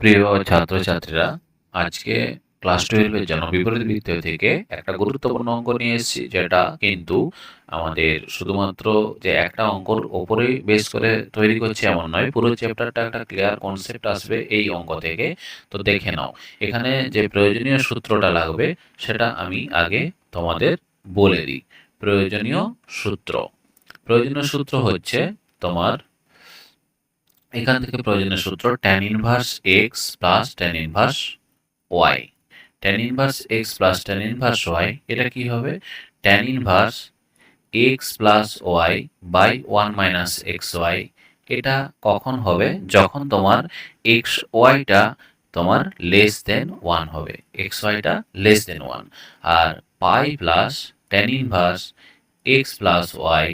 প্রিয় ছাত্রছাত্রীরা, আজকে ক্লাস টুয়েলভের জন্য বিপরীত থেকে একটা গুরুত্বপূর্ণ অঙ্ক নিয়ে এসেছি, যেটা কিন্তু আমাদের শুধুমাত্র যে একটা অঙ্কর ওপরেই বেস করে তৈরি করছে এমন নয়, পুরো চ্যাপ্টারটা একটা ক্লিয়ার কনসেপ্ট আসবে এই অঙ্ক থেকে। তো দেখে নাও, এখানে যে প্রয়োজনীয় সূত্রটা লাগবে, সেটা আমি আগে তোমাদের বলে দিই। প্রয়োজনীয় সূত্র প্রয়োজনীয় সূত্র হচ্ছে তোমার এখান থেকে প্রয়োজনীয় সূত্র tan inverse x plus tan inverse y tan inverse x plus tan inverse y এটা কি হবে? Tan inverse x plus y by one minus x y এটা কখন হবে? যখন তোমার এক্স ওয়াইটা তোমার লেস দেন ওয়ান হবে। এক্স ওয়াইটা less than one R pi plus tan inverse x plus y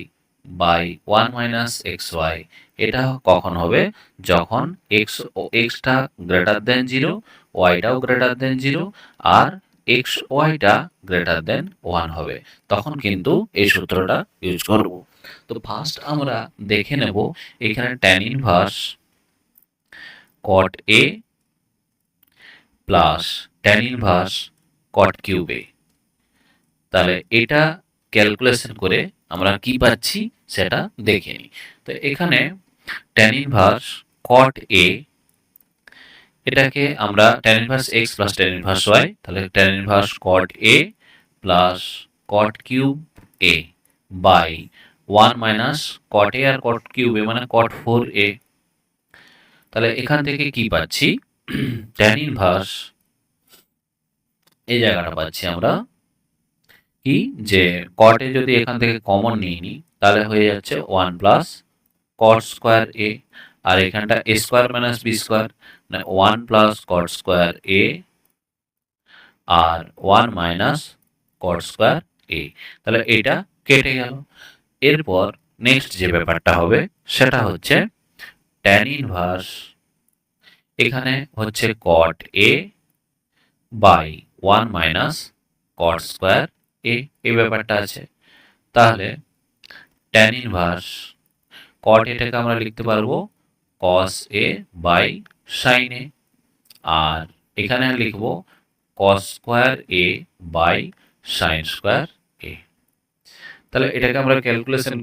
by one minus x y, এটা কখন হবে? যখন এক্স এক্সটা greater than zero, ওয়াইটাও greater than zero, আর এক্স ওয়াইটা গ্রেটার দেন ওয়ান হবে। তখন কিন্তু এই সূত্রটা ইউজ করব। তো ফার্স্ট আমরা দেখে নেব এখানে tan inverse cot a plus tan inverse cot কিউবে তাহলে এটা ক্যালকুলেশন করে আমরা কি পাচ্ছি সেটা দেখে নিই। তো এখানে ট্যান ইনভার্স কট এ এটাকে আমরা tan inverse x plus tan inverse y তাহলে tan inverse cot a plus cot cube a by one minus cot a R cot cube a মানে কট ফোর এ তাহলে এখান থেকে কি পাচ্ছি? ট্যান ইনভার্স এই জায়গাটা পাচ্ছি আমরা কি? যে কটে যদি এখান থেকে কমন নিয়ে নিই তাহলে হয়ে যাচ্ছে one plus cot square a আর এখানটা a square minus b square মানে one plus cot square a R one minus cot square a তাহলে এটা কেটে গেল। এরপর নেক্সট যে ব্যাপারটা হবে সেটা হচ্ছে ট্যান ইনভার্স এখানে হচ্ছে cot a by one minus cot square a এই ব্যাপারটা আছে। তাহলে ট্যান ইনভার্স কট এটাকে আমরা লিখতে পারব কস এ বাই সাইন এ আর এখানে লিখব cos square a by sine square a তাহলে এটাকে আমরা ক্যালকুলেশন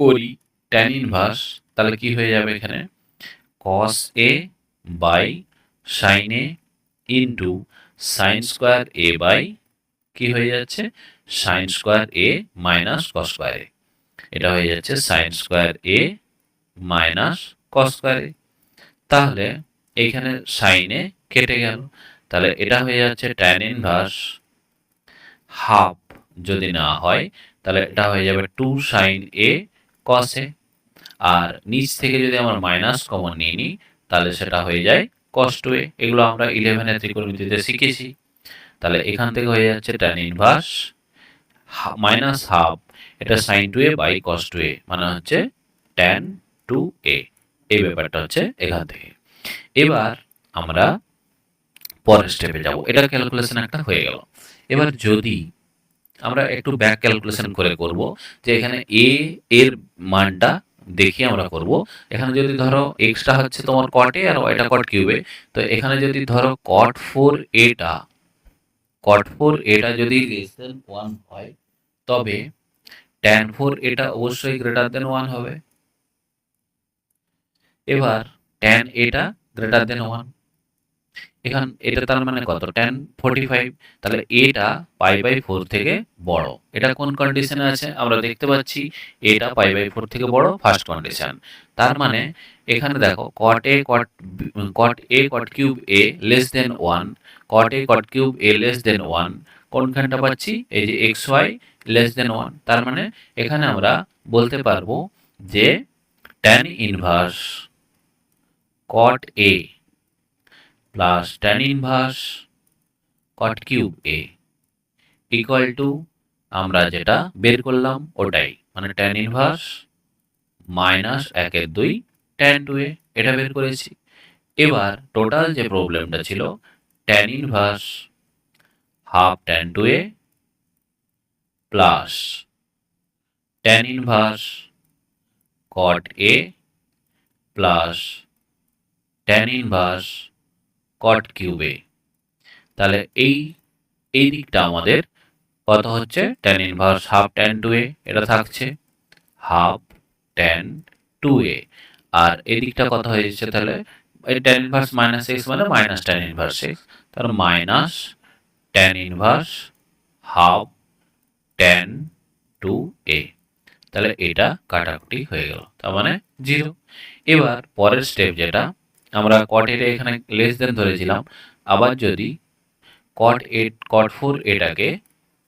করি ট্যান ইনভার্স তাহলে কি হয়ে যাবে এখানে? Cos a by sine a into sine square a by কি হয়ে যাচ্ছে? Sine square a minus cos square এটা হয়ে যাচ্ছে sine square a minus cos square তাহলে এইখানে সাইনে কেটে গেল। তাহলে এটা হয়ে যাচ্ছে ট্যান ইনভার্স হাফ যদি না হয়, তাহলে এটা হয়ে যাবে টু সাইন এ কস আর নিচ থেকে যদি আমরা মাইনাস কমন নিয়ে নিই, তাহলে সেটা হয়ে যায় কস টু এগুলো আমরা ইলেভেনের ত্রিকোণমিতিতে শিখেছি। তাহলে এখান থেকে হয়ে যাচ্ছে ট্যান ইনভার্স মাইনাস হাফ এটা sine two a by cos two a মানে হচ্ছে ট্যান টু এ এই ব্যাপারটা হচ্ছে এখান থেকে। এবার আমরা পরের স্টেপে যাব। এটা ক্যালকুলেশন একটা হয়ে গেল। এবার যদি আমরা একটু ব্যাক ক্যালকুলেশন করে করব, যে এখানে এ এর মানটা দেখি আমরা করব। এখানে যদি ধরো এক্সটা হচ্ছে তোমার কটে আর ওয়াইটা কট কিউবে তো এখানে যদি ধরো কট ফোর এটা কট ফোর এটা যদি লেস দেন ওয়ান হয়, তবে ট্যান ফোর এটা অবশ্যই গ্রেটার দেন ওয়ান হবে। এবার ট্যান এটা গ্রেটার দেন ওয়ান এখান এটা তার মানে কত? ট্যান ফোর্টি ফাইভ তাহলে এটা পাই বাই ফোর থেকে বড়। এটা কোন কন্ডিশনে আছে? আমরা দেখতে পাচ্ছি এটা পাই বাই ফোর থেকে বড় ফার্স্ট কন্ডিশন তার মানে এখানে দেখো cot a cot cot a cot cube a less than one cot a cot cube a less than one কোনখানটা পাচ্ছি? এই যে x y less than one তার মানে এখানে আমরা বলতে পারব যে tan inverse cot a plus tan inverse cot cube a equal to আমরা যেটা বের করলাম ওটাই। মানে ট্যান ইনভার্স মাইনাস একের দুই ট্যান টু এ। এটা বের করেছি। এবার টোটাল যে প্রবলেমটা ছিল tan inverse half tan two a plus tan inverse cot a plus tan inverse cot কিউবে তাহলে এই এই দিকটা আমাদের কত হচ্ছে? Tan inverse half tan two a এটা থাকছে হাফ ট্যান টু এ আর এই দিকটা কত হয়ে যাচ্ছে তাহলে? এই ট্যান ইনভার্স মাইনাস এক্স মানে মাইনাস ট্যান ইনভার্স এক্স তাহলে minus tan inverse half tan two a তাহলে এটা কাটাকুটি হয়ে গেল, তার মানে জিরো এবার পরের স্টেপ যেটা, আমরা কট এটা এখানে লেস দেন ধরেছিলাম, আবার যদি কট এইট কট ফোর এটাকে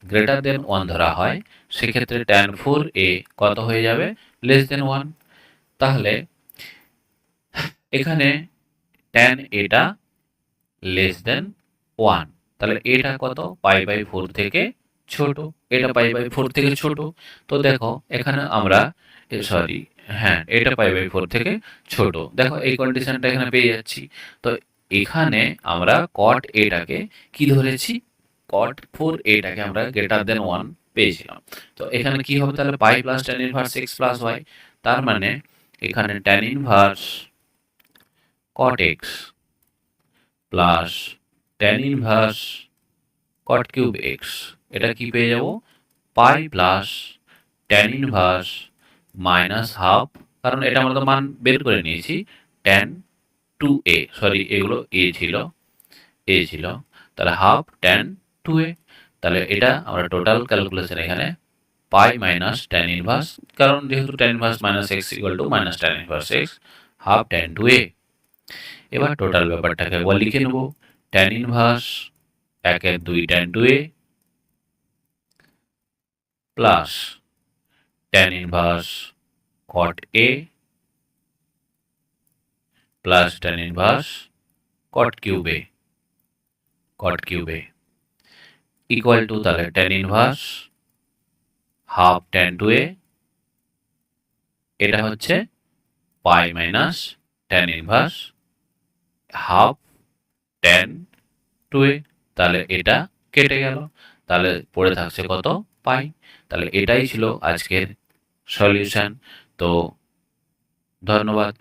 গ্রেটার দেন ওয়ান ধরা হয়, সেক্ষেত্রে ট্যান ফোর এ কত হয়ে যাবে? লেস দেন ওয়ান তাহলে এখানে ট্যান এটা লেস দেন ওয়ান তাহলে এটা কত? পাই বাই ফোর থেকে ছোট। এটা পাই বাই ফোর থেকে ছোট। তো দেখো, এখানে আমরা সরি হ্যাঁ এটা পাই বাই ফোর থেকে ছোট। দেখো, এই কন্ডিশনটা এখানে পেয়ে যাচ্ছি। তো এখানে আমরা কট এটাকে কি ধরেছি? কট ফোর এটাকে আমরা গ্রেটার দেন ওয়ান পেয়েছিলাম। তো এখানে কি হবে? তাহলে pi plus tan inverse x plus y তার মানে এখানে tan inverse cot x plus tan inverse cot cube x এটা কি পেয়ে যাব? Pi plus tan inverse minus half কারণ এটা আমরা তো মান বের করে নিয়েছি। টেন টু এ সরি এগুলো এ ছিল। এ ছিল। তাহলে হাফ টেন টু এ তাহলে এটা আমরা টোটাল ক্যালকুলেশন এখানে পাই মাইনাস টেন ইনভার্স কারণ যেহেতু tan inverse minus x equal to minus tan inverse x half tan two a এবার টোটাল ব্যাপারটাকে একবার লিখে নেব। টেন ইনভার্স একের দুই tan two a plus tan inverse cot a plus tan inverse cot কিউবে cot কিউবে ইকুয়াল টু তাহলে tan inverse half tan two a এটা হচ্ছে pi minus tan inverse half tan টুয়ে তাহলে এটা কেটে গেল। তাহলে পড়ে থাকছে কত? পাই। তাহলে এটাই ছিল আজকের সলিউশন তো ধন্যবাদ।